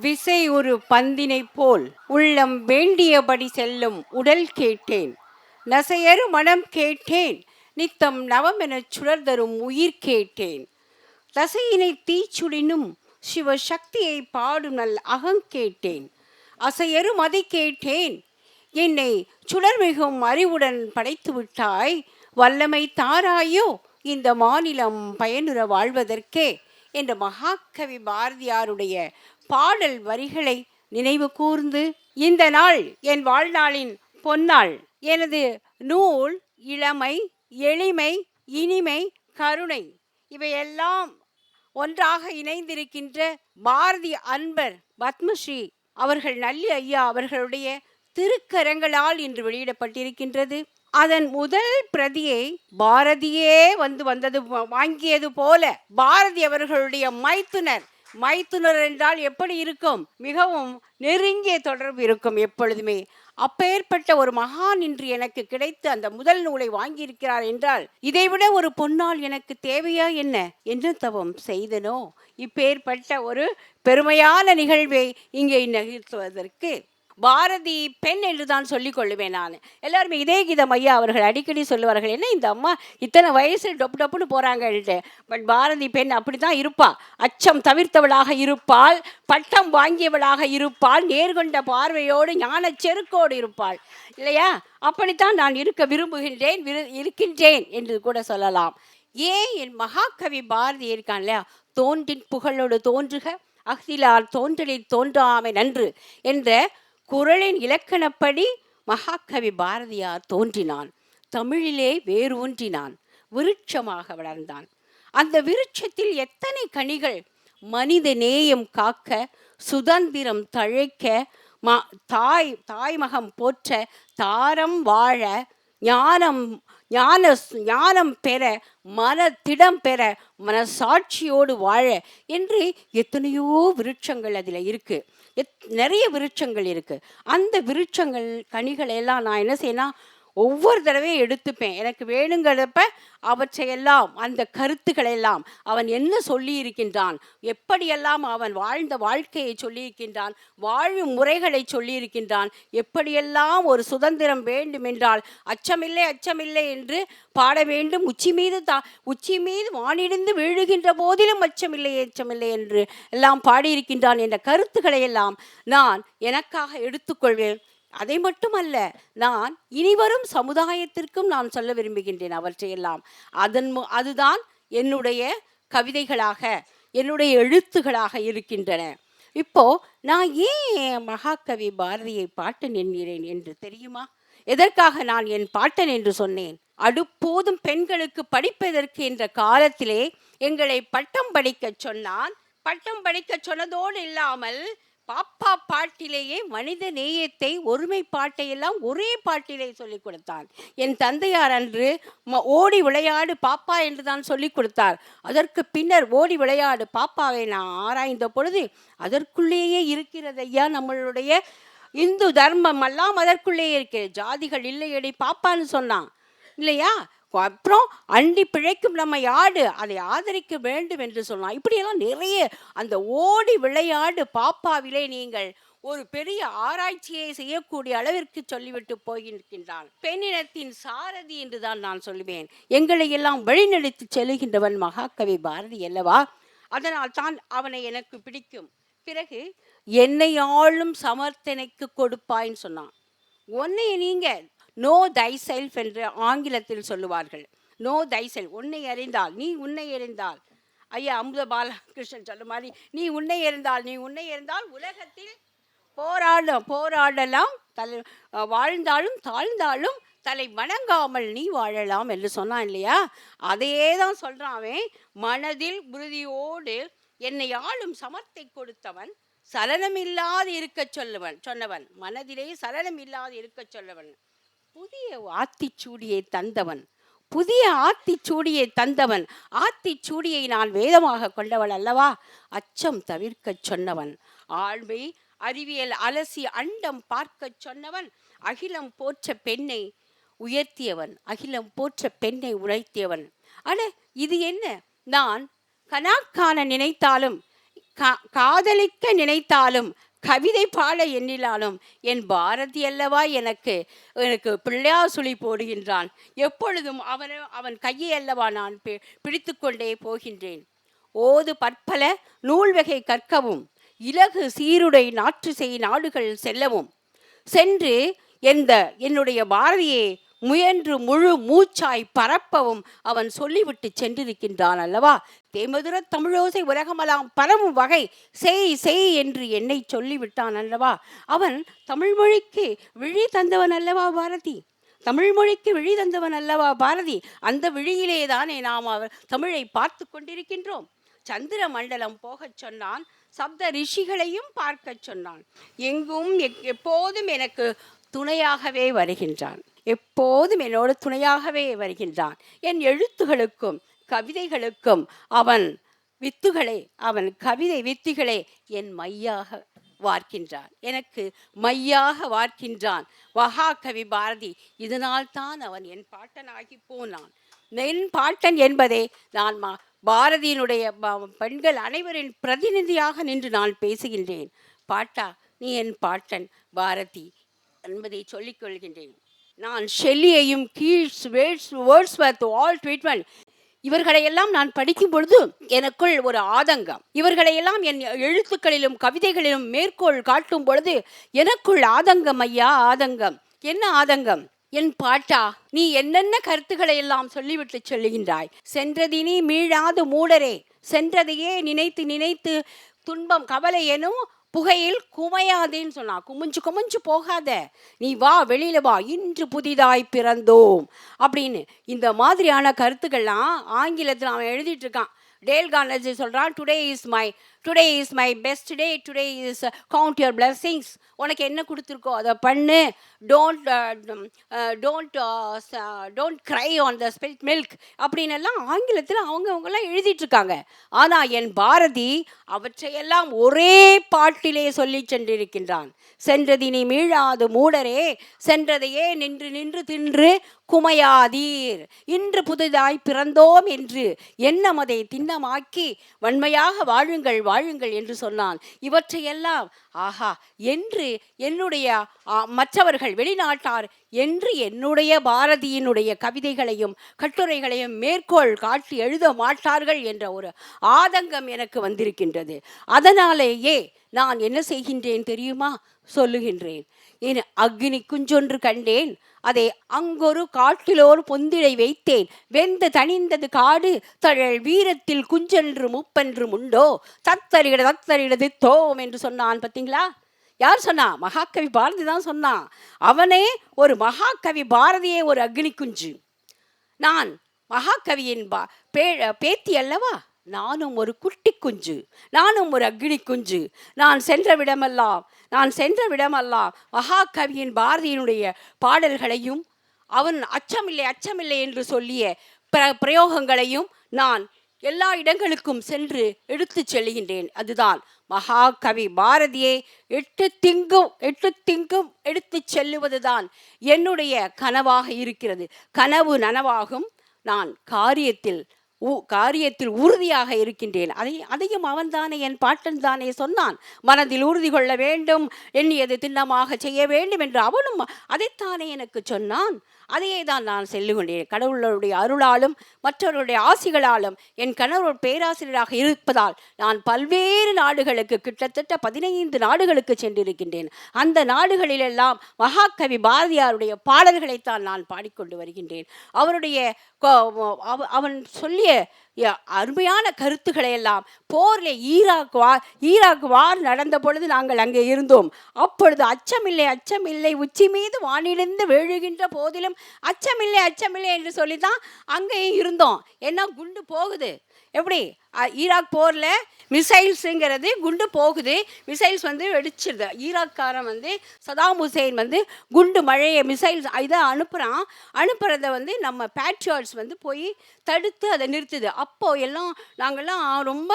விசை ஒரு பந்தினை போல் உள்ளம் வேண்டியபடி செல்லும் உடல் கேட்டேன். நசையறு மனம் கேட்டேன். நித்தம் நவமெனச் சுடர்தரும் உயிர் கேட்டேன். தசையினை தீச்சுடினும் சிவசக்தியை பாடும் நல் அகங்கேட்டேன் அசையறு மதி கேட்டேன். என்னை சுடர்மிகும் அறிவுடன் படைத்து விட்டாய். வல்லமை தாராயோ இந்த மாநிலம் பயனுற வாழ்வதற்கே. என்ற மகாகவி பாரதியாருடைய பாடல் வரிகளை நினைவு கூர்ந்து இந்த நாள் என் வாழ்நாளின் பொன்னாள் எனது நூல் இளமை எளிமை இனிமை கருணை. இவையெல்லாம் ஒன்றாக இணைந்திருக்கின்ற பாரதி அன்பர் பத்மஸ்ரீ அவர்கள் நல்லி ஐயா அவர்களுடைய திருக்கரங்களால் இன்று வெளியிடப்பட்டிருக்கின்றது. அதன் முதல் பிரதியை பாரதியே வந்து வந்தது வாங்கியது போல பாரதி அவர்களுடைய மைத்துனர் மைத்துனர் என்றால் எப்படி இருக்கும்? மிகவும் நெருங்கிய தொடர்பு இருக்கும் எப்பொழுதுமே. அப்பேற்பட்ட ஒரு மகான் இன்று எனக்கு கிடைத்து அந்த முதல் நூலை வாங்கியிருக்கிறார் என்றால் இதைவிட ஒரு பொன்னால் எனக்கு தேவையா என்ன? என்ன தவம் செய்தனோ? இப்பேற்பட்ட ஒரு பெருமையான நிகழ்வை இங்கே நிகழ்த்துவதற்கு பாரதி பெண் என்று தான் சொல்லிக் கொள்ளுவேன் நான். எல்லாருமே இதே கீதம் ஐயா அவர்கள் அடிக்கடி சொல்லுவார்கள் என்ன இந்த அம்மா இத்தனை வயசு டொப்பு டொப்புன்னு போகிறாங்கன்ட்டு பட் பாரதி பெண் அப்படி தான் இருப்பா. அச்சம் தவிர்த்தவளாக இருப்பாள் பட்டம் வாங்கியவளாக இருப்பாள் நேர்கொண்ட பார்வையோடு ஞான செருக்கோடு இருப்பாள். இல்லையா? அப்படித்தான் நான் இருக்க விரும்புகின்றேன் விரு- இருக்கின்றேன் என்று கூட சொல்லலாம். ஏன் என் மகாகவி பாரதி இருக்கான் இல்லையா? தோன்றின் புகழோடு தோன்றுக அகிலார் தோன்றலில் தோன்றாமை நன்று என்ற குறளின் இலக்கணப்படி மகாகவி பாரதியார் தோன்றினான். தமிழிலே வேறு ஒன்றினான் விருட்சமாக வளர்ந்தான். அந்த விருட்சத்தில் எத்தனை கனிகள் மனித நேயம் காக்க சுதந்திரம் தழைக்க மா தாய் தாய்மகம் போற்ற தாரம் வாழ ஞானம் ஞான ஞானம் பெற மன திடம் பெற மனசாட்சியோடு வாழ என்று எத்தனையோ விருட்சங்கள் அதில் இருக்கு. எத் நிறைய விருட்சங்கள் இருக்கு. அந்த விருட்சங்கள் கனிகளை எல்லாம் நான் என்ன செய்யணும் ஒவ்வொரு தடவையும் எடுத்துப்பேன். எனக்கு வேணுங்கிறப்ப அவற்றையெல்லாம் அந்த கருத்துக்களை எல்லாம் அவன் என்ன சொல்லியிருக்கின்றான்? எப்படியெல்லாம் அவன் வாழ்ந்த வாழ்க்கையை சொல்லியிருக்கின்றான்? வாழும் முறைகளை சொல்லியிருக்கின்றான்? எப்படியெல்லாம் ஒரு சுதந்திரம் வேண்டும் என்றால் அச்சமில்லை அச்சமில்லை என்று பாட வேண்டும்? உச்சி மீது தா உச்சி மீது வானிடிந்து வீழுகின்ற போதிலும் அச்சமில்லை அச்சமில்லை என்று எல்லாம் பாடியிருக்கின்றான். என்ற கருத்துக்களை எல்லாம் நான் எனக்காக எடுத்துக்கொள்வேன். அதை மட்டுமல்ல நான் இனிவரும் சமுதாயத்திற்கும் நான் சொல்ல விரும்புகின்றேன் அவற்றையெல்லாம். அதன் மு- அதுதான் என்னுடைய கவிதைகளாக என்னுடைய எழுத்துகளாக இருக்கின்றன. இப்போ நான் ஏன் மகாகவி பாரதியை பாட்டன் என்கிறேன் என்று தெரியுமா? எதற்காக நான் என் பாட்டன் என்று சொன்னேன்? அடுப்போதும் பெண்களுக்கு படிப்பதற்கு என்ற காலத்திலே எங்களை பட்டம் படிக்கச் சொன்னான். பட்டம் படிக்கச் சொன்னதோடு இல்லாமல் பாப்பா பாட்டிலேயே மனித நேயத்தை ஒருமைப்பாட்டை எல்லாம் ஒரே பாட்டிலே சொல்லிக் கொடுத்தான் என் தந்தையார் அன்று ம- ஓடி விளையாடு பாப்பா என்று தான் சொல்லிக் கொடுத்தார். அதற்கு பின்னர் ஓடி விளையாடு பாப்பாவை நான் ஆராய்ந்த பொழுது அதற்குள்ளேயே இருக்கிறது ஐயா நம்மளுடைய இந்து தர்மம் எல்லாம் அதற்குள்ளேயே இருக்கிறது. ஜாதிகள் இல்லையடி பாப்பான்னு சொன்னான். இல்லையா? அப்புறம் அண்டி பிழைக்கும் நம்ம ஆடு அதை ஆதரிக்க வேண்டும் என்று சொன்னான். இப்படியெல்லாம் நிறைய அந்த ஓடி விளையாடு பாப்பாவிலே நீங்கள் ஒரு பெரிய ஆராய்ச்சியை செய்யக்கூடிய அளவிற்கு சொல்லிவிட்டு போகின்றான் பெண்ணினத்தின் சாரதி என்று தான் நான் சொல்லுவேன். எங்களை எல்லாம் வழிநடத்தி செல்கின்றவன் மகாகவி பாரதி அல்லவா? அதனால் தான் அவனை எனக்கு பிடிக்கும். பிறகு என்னை ஆளும் சமர்த்தனைக்கு கொடுப்பாய்ன்னு சொன்னான். உன்னைய நீங்கள் நோ தை செல்ஃப் என்று ஆங்கிலத்தில் சொல்லுவார்கள். நோ தை செல்ஃப் உன்னை அறிந்தால் நீ உன்னை அறிந்தால். ஐயா அமுத பாலகிருஷ்ணன் சொல்ல மாதிரி நீ உன்னை இருந்தால் நீ உன்னை அறிந்தால் உலகத்தில் போராட போராடலாம் தலை வாழ்ந்தாலும் தாழ்ந்தாலும் தலை வணங்காமல் நீ வாழலாம் என்று சொன்னான் இல்லையா? அதையே தான் சொல்றான் அவன். மனதில் உறுதியோடு என்னை ஆளும் சமத்தை கொடுத்தவன் சலனமில்லாது இருக்கச் சொல்லுவன் சொன்னவன். மனதிலே சலனம் இல்லாது இருக்கச் சொல்லவன். புதிய ஆத்திச்சூடியை தந்தவன். புதிய ஆத்திச்சூடியை தந்தவன். ஆத்திச்சூடியை நான் வேதமாக கொண்டவள் அல்லவா? அச்சம் தவிர்க்கச் சொன்னவன். ஆழ்மை அறிவியல் அலசி அண்டம் பார்க்கச் சொன்னவன். அகிலம் போற்ற பெண்ணை உயர்த்தியவன். அகிலம் போற்ற பெண்ணை உழைத்தியவன் அட இது என்ன? நான் கனாக்கான நினைத்தாலும் கா- காதலிக்க நினைத்தாலும் கவிதை பாட எண்ணிலாலும் என் பாரதி அல்லவா எனக்கு? எனக்கு பிள்ளையார் சுழி போடுகின்றான். எப்பொழுதும் அவன் அவன் கையை அல்லவா நான் பி- பிடித்துக்கொண்டே போகின்றேன். ஓது பற்பல நூல் வகை கற்கவும் இலகு சீருடை நாற்று செய் நாடுகள் செல்லவும். சென்று எந்த என்னுடைய பாரதியை முயன்று முழு மூச்சாய் பரப்பவும் அவன் சொல்லிவிட்டு சென்றிருக்கின்றான் அல்லவா? தேமதுர தமிழோசை உலகமெல்லாம் பரவும் வகை செய் செய் என்று என்னை சொல்லிவிட்டான் அல்லவா? அவன் தமிழ்மொழிக்கு விழி தந்தவன் அல்லவா பாரதி? தமிழ்மொழிக்கு விழி தந்தவன் அல்லவா பாரதி? அந்த விழியிலே தானே நாம் அவர் தமிழை பார்த்து கொண்டிருக்கின்றோம். சந்திர மண்டலம் போகச் சொன்னான் சப்த ரிஷிகளையும் பார்க்கச் சொன்னான். எங்கும் எக்- எப்போதும் எனக்கு துணையாகவே வருகின்றான். எப்போதும் என்னோட துணையாகவே வருகின்றான். என் எழுத்துகளுக்கும் கவிதைகளுக்கும் அவன் வித்துகளே அவன் கவிதை வித்துகளே என் மையாக வார்க்கின்றான். எனக்கு மையாக வார்க்கின்றான். மகாகவி பாரதி இதனால்தான் அவன் என் பாட்டனாகி போனான். என் பாட்டன் என்பதே நான் மா பாரதியினுடைய பெண்கள் அனைவரின் பிரதிநிதியாக நின்று நான் பேசுகின்றேன். பாட்டா நீ என் பாட்டன் பாரதி என்பதை சொல்லிக் கொள்கின்றேன். நான் ஷெல்லியையும் Keats Wordsworth all treatment. இவர்களையெல்லாம் நான் படிக்கும் பொழுது எனக்குள் ஒரு ஆதங்கம். இவர்களையெல்லாம் என் எழுத்துக்களிலும் கவிதைகளிலும் மேற்கோள் காட்டும் பொழுது எனக்குள் ஆதங்கம் ஐயா ஆதங்கம். என்ன ஆதங்கம்? என் பாட்டா நீ என்னென்ன கருத்துக்களை எல்லாம் சொல்லிவிட்டு சொல்லுகின்றாய்? சென்றதினி மீளாது மூடரே சென்றதையே நினைத்து நினைத்து துன்பம் கவலை எனும் புகையில் குமையாதேன்னு சொன்னா குமிஞ்சு குமிஞ்சு போகாத. நீ வா வெளியில வா இன்று புதிதாய் பிறந்தோம். அப்படின்னு இந்த மாதிரியான கருத்துக்கள்லாம் ஆங்கிலத்தில் அவன் எழுதிட்டு இருக்கான். டேல் கார்னர்ஜி சொல்றான் today is my today is my best day today is count your blessings உனக்கு என்ன கொடுத்துருக்கோ அதை பண்ணு. Don't don't don't cry on the spilt milk அப்படின்னு எல்லாம் ஆங்கிலத்தில் அவங்கவுங்கெல்லாம் எழுதிட்டுருக்காங்க ஆனால் என் பாரதி அவற்றையெல்லாம் ஒரே பாட்டிலே சொல்லி சென்றிருக்கின்றான். சென்றதினி மீழாது மூடரே. சென்றதையே நின்று நின்று தின்று குமையாதீர். இன்று புதிதாய் பிறந்தோம் என்று எண்ணமதை திண்ணமாக்கி வன்மையாக வாழுங்கள் வாழுங்கள் என்று சொன்னான். இவற்றையெல்லாம் ஆஹா என்று என்னுடைய மற்றவர்கள் வெளிநாட்டார் என்று என்னுடைய பாரதியினுடைய கவிதைகளையும் கட்டுரைகளையும் மேற்கோள் காட்டி எழுத மாட்டார்கள் என்ற ஒரு ஆதங்கம் எனக்கு வந்திருக்கின்றது. அதனாலேயே நான் என்ன செய்கின்றேன் தெரியுமா? சொல்லுகின்றேன். என் அக்னி குஞ்சொன்று கண்டேன். அதை அங்கொரு காட்டிலோர் பொந்திடை வைத்தேன். வெந்து தணிந்தது காடு தழல் வீரத்தில் குஞ்சென்று முப்பென்று உண்டோ தத்தரிகிட தத்தரிகிட தோம் என்று சொன்னான் பார்த்தீங்களா யார் சொன்னா? மகாகவி பாரதி தான் சொன்னான் அவனே ஒரு மகாகவி பாரதியே ஒரு அக்னி குஞ்சு. நான் மகாகவியின் பா பே பேத்தி அல்லவா? நானும் ஒரு குட்டி குஞ்சு நானும் ஒரு அக்னி குஞ்சு. நான் சென்ற விடமெல்லாம் நான் சென்ற விடமெல்லாம் மகாகவியின் பாரதியினுடைய பாடல்களையும் அவன் அச்சமில்லை அச்சமில்லை என்று சொல்லிய பிர பிரயோகங்களையும் நான் எல்லா இடங்களுக்கும் சென்று எடுத்துச் செல்கின்றேன். அதுதான் மகாகவி பாரதியை எட்டு திங்கும் எட்டு திங்கும் எடுத்து செல்லுவதுதான் என்னுடைய கனவாக இருக்கிறது. கனவு நனவாகும். நான் காரியத்தில் காரியத்தில் உறுதியாக இருக்கின்றேன். அதை அதையும் அவன்தானே என் பாட்டன் தானே சொன்னான். மனதில் உறுதி கொள்ள வேண்டும் எண்ணியது திண்ணமாக செய்ய வேண்டும் என்று அவனும் அதைத்தானே எனக்கு சொன்னான். அதையே தான் நான் செல்லுகின்றேன். கடவுளுடைய அருளாலும் மற்றவர்களுடைய ஆசிகளாலும் என் கணவர் பேராசிரியராக இருப்பதால் நான் பல்வேறு நாடுகளுக்கு கிட்டத்தட்ட பதினைந்து நாடுகளுக்கு சென்றிருக்கின்றேன். அந்த நாடுகளிலெல்லாம் மகாகவி பாரதியாருடைய பாடல்களைத்தான் நான் பாடிக்கொண்டு வருகின்றேன். அவருடைய அவ- அவன் சொல்லி ய- அருமையான கருத்துக்களை எல்லாம் போரில் ஈராக் வார் ஈராக் வார் நடந்த பொழுது நாங்கள் அங்கே இருந்தோம். அப்பொழுது அச்சமில்லை அச்சமில்லை உச்சி மீது வானிலிருந்து விழுகின்ற போதிலும் அச்சமில்லை அச்சமில்லை என்று சொல்லி தான் அங்கேயும் இருந்தோம். என்ன குண்டு போகுது? எப்படி? ஈராக் போரில் மிசைல்ஸுங்கிறது குண்டு போகுது. மிசைல்ஸ் வந்து வெடிச்சிருது. ஈராக்காரன் வந்து சதாம் ஹுசேன் வந்து குண்டு மழையை மிசைல்ஸ் இதை அனுப்புகிறான் அனுப்புகிறத வந்து நம்ம பேட்ரியாட்ஸ் வந்து போய் தடுத்து அதை நிறுத்துது. அப்போது எல்லாம் நாங்கள்லாம் ரொம்ப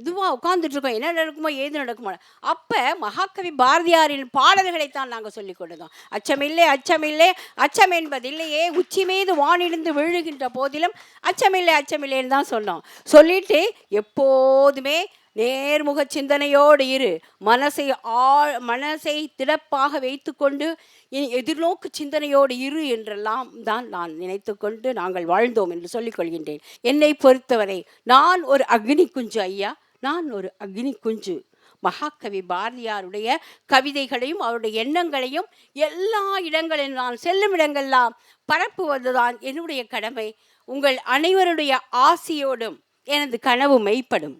இதுவாக உட்காந்துட்ருக்கோம் என்ன நடக்குமோ ஏது நடக்குமோ. அப்போ மகாகவி பாரதியாரின் பாடல்களைத்தான் நாங்கள் சொல்லிக் கொடுத்தோம். அச்சமில்லை அச்சமில்லை அச்சம் என்பதில்லையே. உச்சி மீது வானிலிருந்து விழுகின்ற போதிலும் அச்சமில்லை அச்சமில்லைன்னு தான் சொன்னோம். சொல்லிட்டு எப்போதுமே நேர்முக சிந்தனையோடு இரு. மனசை ஆழ் மனசை திடப்பாக வைத்துக்கொண்டு என் எதிர்நோக்கு சிந்தனையோடு இரு என்றெல்லாம் தான் நான் நினைத்துக்கொண்டு நாங்கள் வாழ்ந்தோம் என்று சொல்லிக்கொள்கின்றேன் என்னை பொறுத்தவரை நான் ஒரு அக்னி குஞ்சு ஐயா. நான் ஒரு அக்னி குஞ்சு. மகாகவி பாரதியாருடைய கவிதைகளையும் அவருடைய எண்ணங்களையும் எல்லா இடங்களில் நான் செல்லும் இடங்கள்லாம் பரப்புவதுதான் என்னுடைய கடமை. உங்கள் அனைவருடைய ஆசியோடும் எனது கனவு மெய்ப்படும்.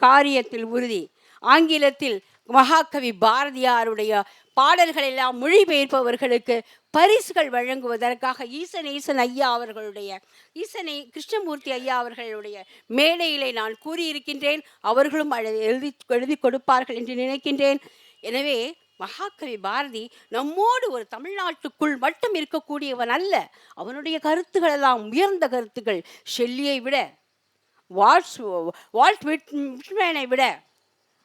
காரியத்தில் உறுதி. ஆங்கிலத்தில் மகாகவி பாரதியாருடைய பாடல்கள் எல்லாம் மொழிபெயர்ப்பவர்களுக்கு பரிசுகள் வழங்குவதற்காக ஈசன் ஈசன் ஐயா அவர்களுடைய ஈசனை கிருஷ்ணமூர்த்தி ஐயா அவர்களுடைய மேடையிலே நான் கூறியிருக்கின்றேன். அவர்களும் எழுதி எழுதி கொடுப்பார்கள் என்று நினைக்கின்றேன். எனவே மகாகவி பாரதி நம்மோடு ஒரு தமிழ்நாட்டுக்குள் மட்டும் இருக்கக்கூடியவன் அல்ல. அவனுடைய கருத்துக்கள் எல்லாம் உயர்ந்த கருத்துக்கள். ஷெல்லியை விட வால்ஸ் வால்ட் விட் விட்மேனை விட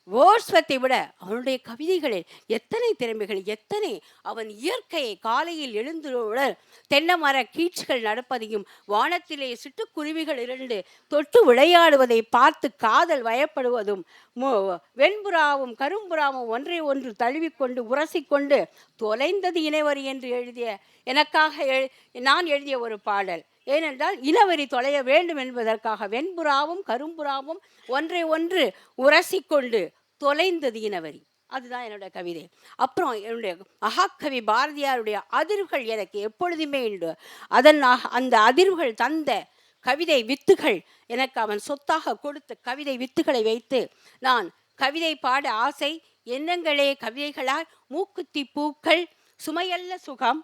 வேர்ஸ்வத்தை விட அவனுடைய கவிதைகளில் எத்தனை திறமைகள் எத்தனை அவன் இயற்கையை காலையில் எழுந்துடன் தென்னை மர கீழ்ச்சிகள் நடப்பதையும் வானத்திலே சிட்டுக்குருவிகள் இரண்டு தொட்டு விளையாடுவதை பார்த்து காதல் வயப்படுவதும் மு- வெண்புறாவும் கரும்புறாவும் ஒன்றை ஒன்று தழுவிக்கொண்டு உரசிக்கொண்டு தொலைந்தது இணைவரி என்று எழுதிய எனக்காக எழு நான் எழுதிய ஒரு பாடல். ஏனென்றால் இனவெறி தொலைய வேண்டும் என்பதற்காக வெண்புறாவும் கரும்புறாவும் ஒன்றை ஒன்று உரசிக்கொண்டு தொலைந்தது இனவெறி அதுதான் என்னுடைய கவிதை. அப்புறம் என்னுடைய மகாகவி பாரதியாருடைய அதிர்வுகள் எனக்கு எப்பொழுதுமே உண்டு. அதன் அந்த அதிர்வுகள் தந்த கவிதை வித்துகள் எனக்கு அவன் சொத்தாக கொடுத்த கவிதை வித்துகளை வைத்து நான் கவிதை பாட ஆசை எண்ணங்களே கவிதைகளால் மூக்குத்தி பூக்கள் சுமையல்ல சுகம்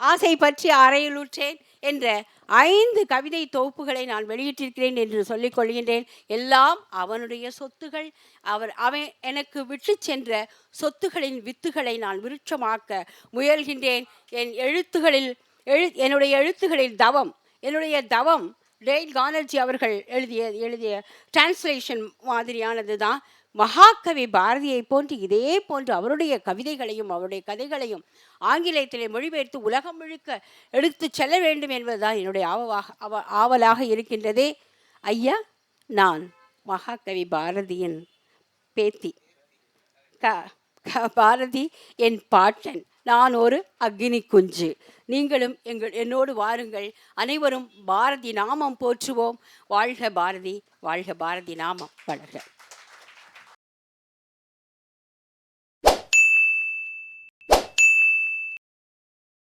ஆசை பற்றி அறையிலுற்றேன் என்ற ஐந்து கவிதை தொகுப்புகளை நான் வெளியிட்டிருக்கிறேன் என்று சொல்லிக் கொள்கின்றேன். எல்லாம் அவனுடைய சொத்துகள். அவர் அவன் எனக்கு விட்டு சென்ற சொத்துகளின் வித்துகளை நான் விருட்சமாக்க முயல்கின்றேன். என் எழுத்துகளில் எழு என்னுடைய எழுத்துகளில் தவம். என்னுடைய தவம் டெய்ல் கானர்ஜி அவர்கள் எழுதிய எழுதிய டிரான்ஸ்லேஷன் மாதிரியானது தான் மகாகவி பாரதியை போன்று இதே போன்று அவருடைய கவிதைகளையும் அவருடைய கதைகளையும் ஆங்கிலத்திலே மொழிபெயர்த்து உலகம் முழுக்க எடுத்து செல்ல வேண்டும் என்பதுதான் என்னுடைய ஆவலாக அவ ஆவலாக இருக்கின்றதே. ஐயா நான் மகாகவி பாரதியின் பேத்தி. க க பாரதி என் பாட்டன். நான் ஒரு அக்னி குஞ்சு. நீங்களும் எங்கள் என்னோடு வாருங்கள். அனைவரும் பாரதி நாமம் போற்றுவோம். வாழ்க பாரதி வாழ்க பாரதி நாமம். வளர்க